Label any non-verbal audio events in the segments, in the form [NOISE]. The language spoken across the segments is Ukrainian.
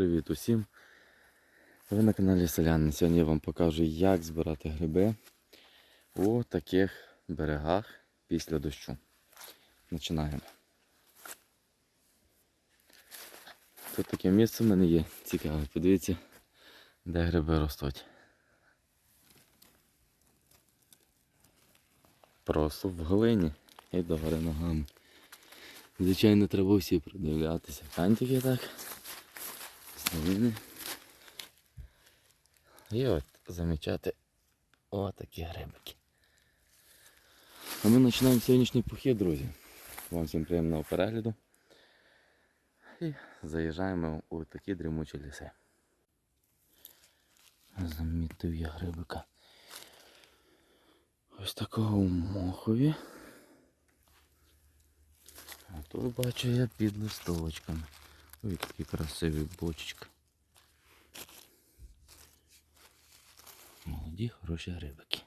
Привіт усім! Ви на каналі Селяни. Сьогодні я вам покажу, як збирати гриби у таких берегах після дощу. Починаємо. Тут таке місце в мене є цікаве. Подивіться, де гриби ростуть. Просто в глині і догори ногами. Звичайно, треба всі придивлятися. Кантики так. Снігини. І от замічати отакі грибики. А ми починаємо сьогоднішній похід, друзі. Вам всім приємного перегляду. І заїжджаємо у такі дрімучі ліси. Замітив я грибика. Ось такого у мохові. А тут бачу я під листовочками. Ой, які красиві бочечки. Молоді, хороші грибики.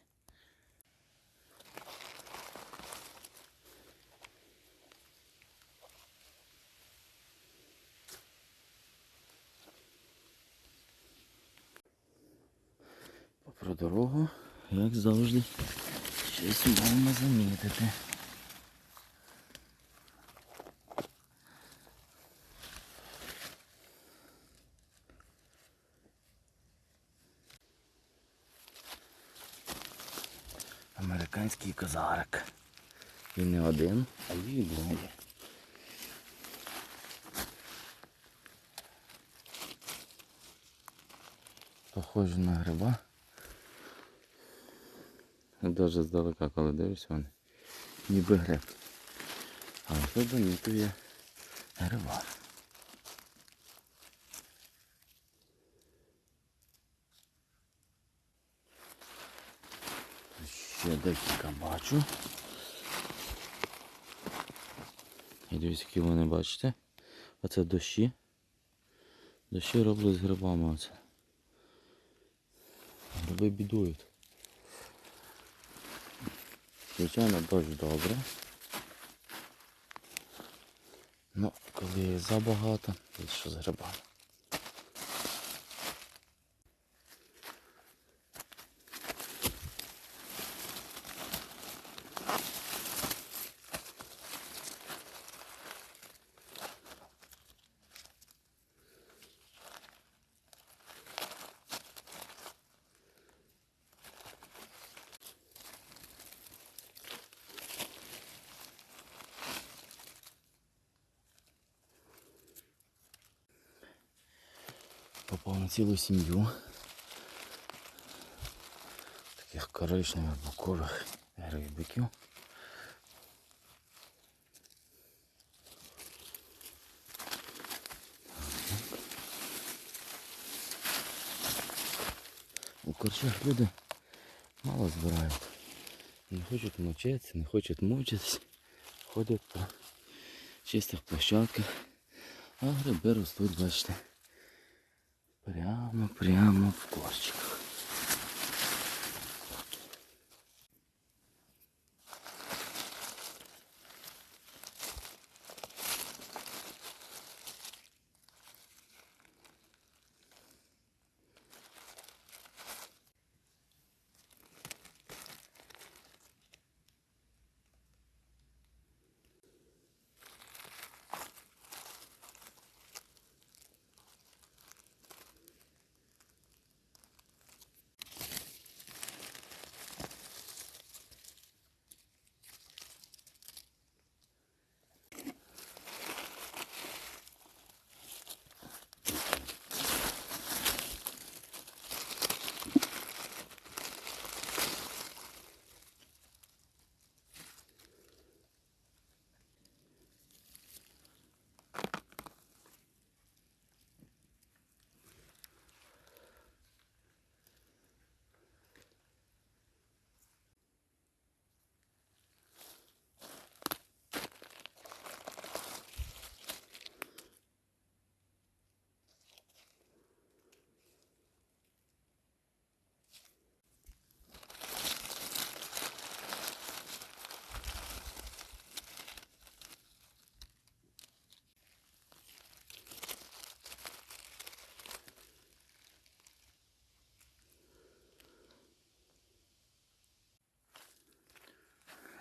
Попри дорогу, як завжди, щось можна замітити. Американський козарик. І не один, а й двоє. Похоже на гриба. Даже здалека, коли дивишся вони. Ніби гриб. Але тут замітує гриба. Ще декілька бачу. І дивіться, які вони бачите. Оце дощі. Дощі роблять з грибами оце. Гриби бідують. Звичайно, дощ добре. Ну, коли забагато, то що з грибами. Попав на цілу сім'ю. Таких коричневих букових грибиків. У корчах люди мало збирають. Не хочуть мочитися, не хочуть мучитись. Ходять по чистих площадках. А гриби ростуть, бачите. Прямо, прямо в корчиках.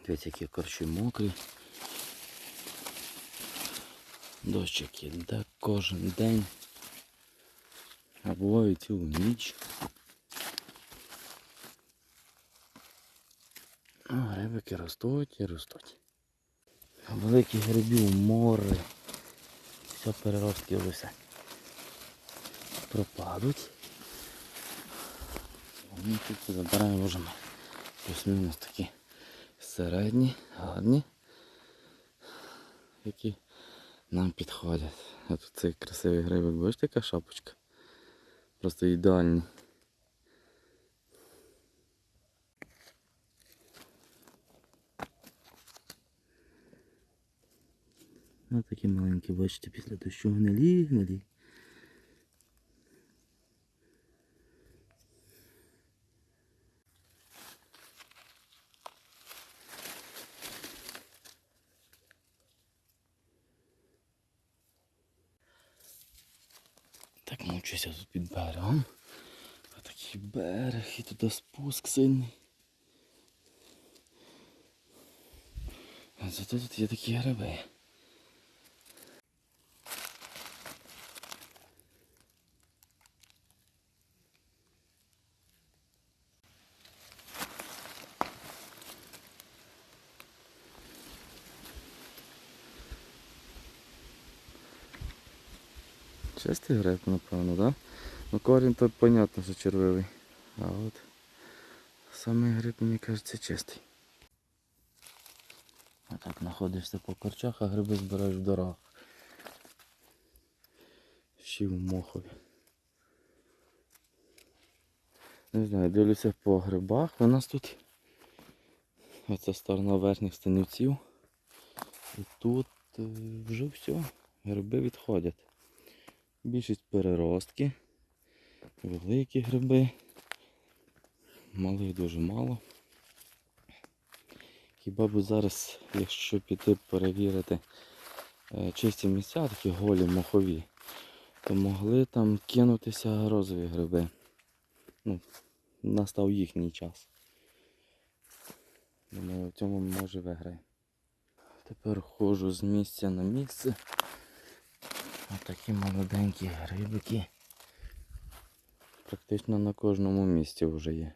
Дивіться, які корчі мокрі. Дощик іде кожен день. А буває цілу ніч. А грибики ростуть і ростуть. Великі грибів море. Все переростки вже пропадуть. Вони тут забираємо вже. Плюс-мінус такі середні, гарні, які нам підходять. А тут цей красивий грибик, бачите, яка шапочка? Просто ідеальний. Ось такі маленькі, бачите, після дощу гнилі, гнилі. Так мучуся тут під берегом. А такий берег і туди спуск сильний. А зато тут є такі гриби. Чистий гриб, напевно, да? Ну корінь то понятно, що червивий. А от самий гриб, мені кажеться, чистий. Отак знаходишся по корчах, а гриби збираєш в дорогах. Ще й в мохові. Не знаю, дивлюся по грибах. У нас тут оця сторона верхніх станівців. І тут е, вже все. Гриби відходять. Більшість переростки, великі гриби, малих дуже мало. Хіба б зараз, якщо піти перевірити е, чисті місця, такі голі мохові, то могли там кинутися розові гриби. Ну, настав їхній час. Думаю, в цьому може виграє. Тепер ходжу з місця на місце. Отакі молоденькі грибики. Практично на кожному місці вже є.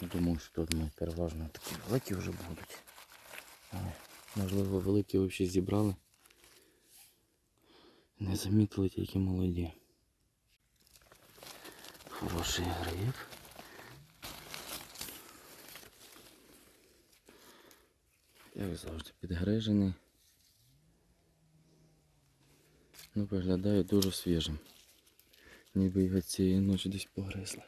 Думаю, що тут ми переважно такі великі вже будуть. Можливо, великі взагалі зібрали. Не замітили тільки молоді. Хороший гриб. Як завжди підгрижений. Ну, виглядає дуже свіжим. Ніби його цієї ночі десь погризли.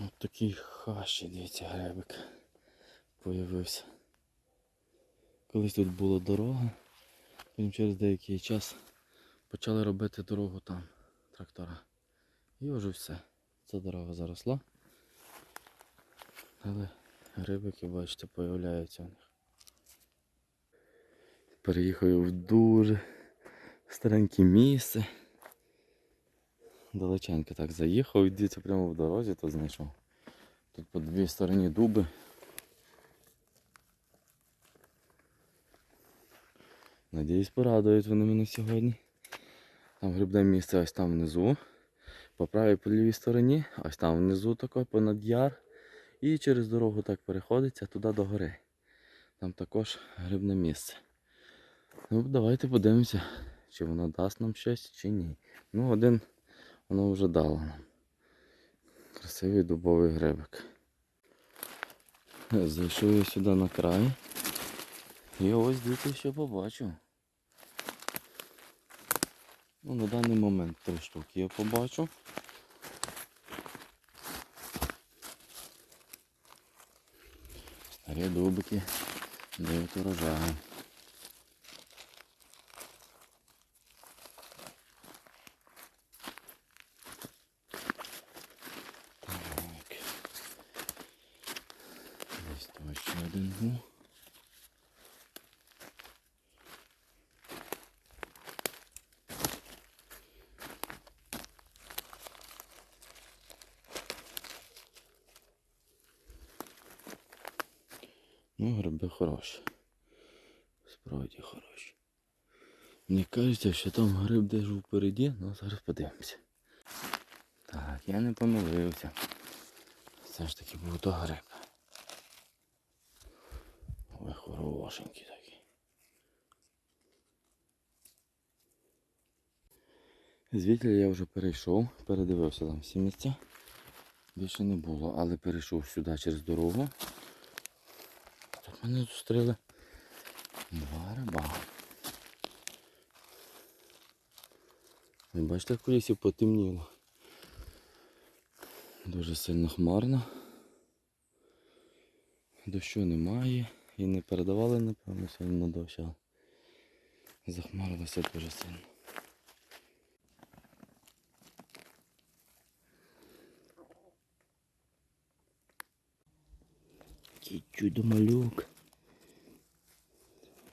Ось такий хащий, дивіться, гребик появився. Колись тут була дорога, потім через деякий час почали робити дорогу там, трактора. І вже все. Ця дорога заросла. Але грибики, бачите, появляються у них. Переїхав я в дуже стареньке місце. Далеченько так заїхав і прямо в дорозі, то знайшов. Тут по дві стороні дуби. Надіюсь, порадують вони мене сьогодні. Там грибне місце ось там внизу. По правій по лівій стороні, ось там внизу тако, понад яр. І через дорогу так переходиться туди до гори. Там також грибне місце. Ну, давайте подивимося, чи воно дасть нам щось, чи ні. Ну, один воно вже дало нам. Красивий дубовий грибик. Зайшов я сюди на край. І ось дивіться, що побачив. Ну, на даний момент три штуки я побачу. Старі дубики дають урожаю. Так. Ось там ще один був. Ну, гриби хороші. Справді хороші. Мені кажеться, що там гриб десь впереді, ну зараз подивимося. Так, я не помилився. Все ж таки був то гриб. Ой, хорошенький такий. Звідти я вже перейшов, передивився там всі місця. Більше не було, але перейшов сюди через дорогу. Мене зустріли два риба. Ви бачите, як лісі потемніло. Дуже сильно хмарно. Дощу немає і не передавали, напевно, сьогодні на дощ, але захмарилося дуже сильно. Який чудо-малюк.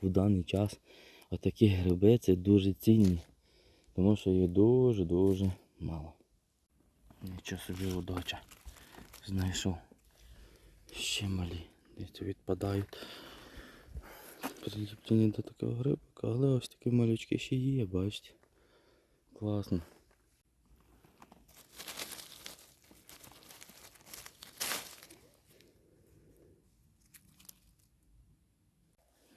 В даний час отакі гриби це дуже цінні, тому що їх дуже-дуже мало. Нічого собі удача. Знайшов. Ще малі. Десь відпадають. Приліплені до такого грибка, але ось такі малючки ще є, бачите. Класно.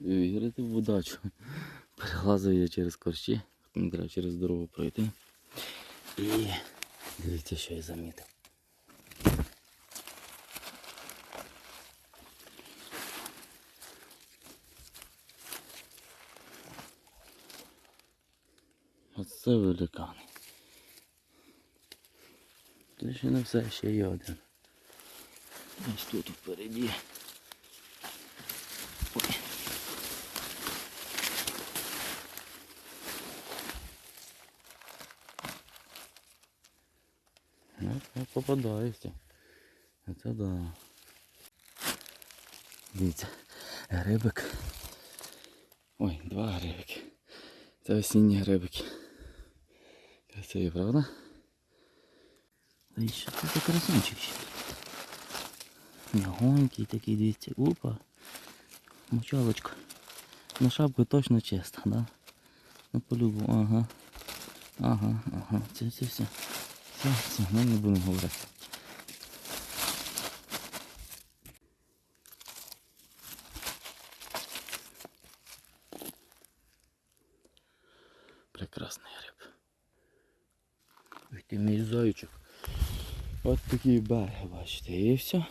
Вірити в удачу. [LAUGHS] Перелазив я через корчі, треба через дорогу пройти. І дивіться, що я замітив. Оце великани. Це ще не все, ще є один. Ось тут впереді. Ой. Я попадаюся. Це да. Дивіться, грибик. Ой, два грибики. Це осінні грибики. Красиві, правда? Та й що це за красунчик ще? Мягонький такий, дивіться, опа. Мочалочка. На шапку точно чиста, да? Ну по-любому, ага. Ага, ага. Це. Все, все, ми не будемо говорити. Прекрасний гриб. Ой, мій зайчик. От такий берег, бачите, і все.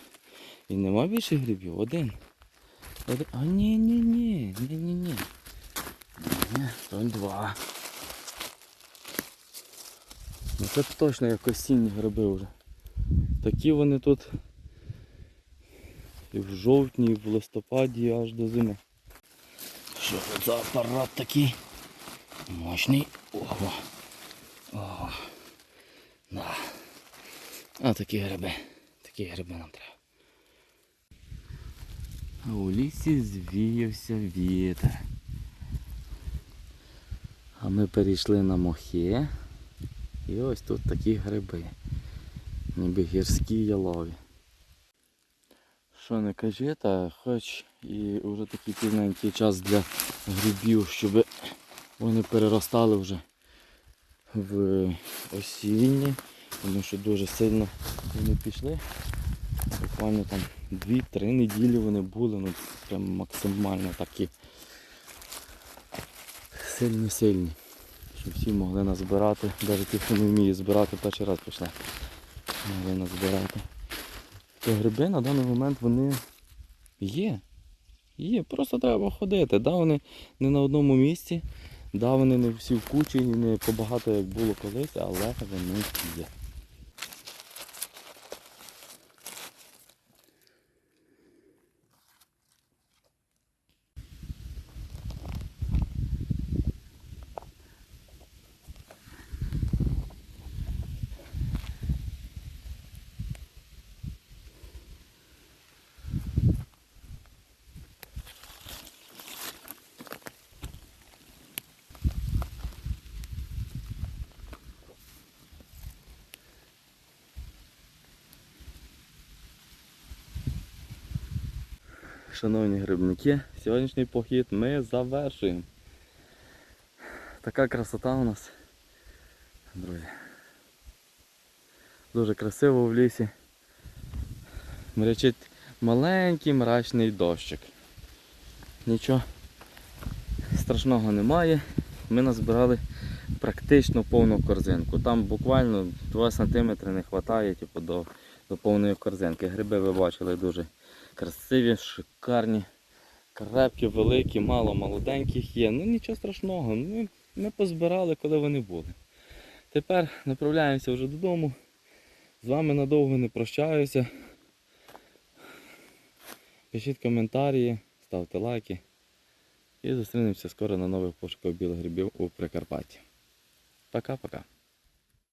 І нема більше грибів, один. один. А ні, ні, ні, ні, ні, ні. Ні, то два. Це точно як осінні гриби вже. Такі вони тут і в жовтні, і в листопаді аж до зими. Що це за апарат такий? Мощний. Ого. Ого. Да. А такі гриби. Такі гриби нам треба. А у лісі звіявся вітер. А ми перейшли на мохи. І ось тут такі гриби. Ніби гірські ялові. Що не кажи, та хоч і вже такий пізненький час для грибів, щоб вони переростали вже в осінні, тому що дуже сильно вони пішли. Буквально там 2-3 неділі вони були, ну прям максимально такі сильні-сильні. Щоб всі могли назбирати, навіть ті, хто не вміє збирати, перший раз пішли. Могли назбирати. То гриби на даний момент вони є. Є, просто треба ходити. Да, вони не на одному місці, да, вони не всі в кучі, не побагато як було колись, але вони є. Шановні грибники, сьогоднішній похід ми завершуємо. Така красота у нас, друзі. Дуже красиво в лісі. Мрячить маленький мрачний дощик. Нічого страшного немає. Ми назбирали практично повну корзинку. Там буквально 2 см не вистачає типу, до, до повної корзинки. Гриби ви бачили дуже красиві, шикарні, крепкі, великі, мало молоденьких є. Ну нічого страшного. Ми, ми позбирали, коли вони були. Тепер направляємося вже додому. З вами надовго не прощаюся. Пишіть коментарі, ставте лайки. І зустрінемося скоро на нових пошуках білих грибів у Прикарпатті. Пока-пока.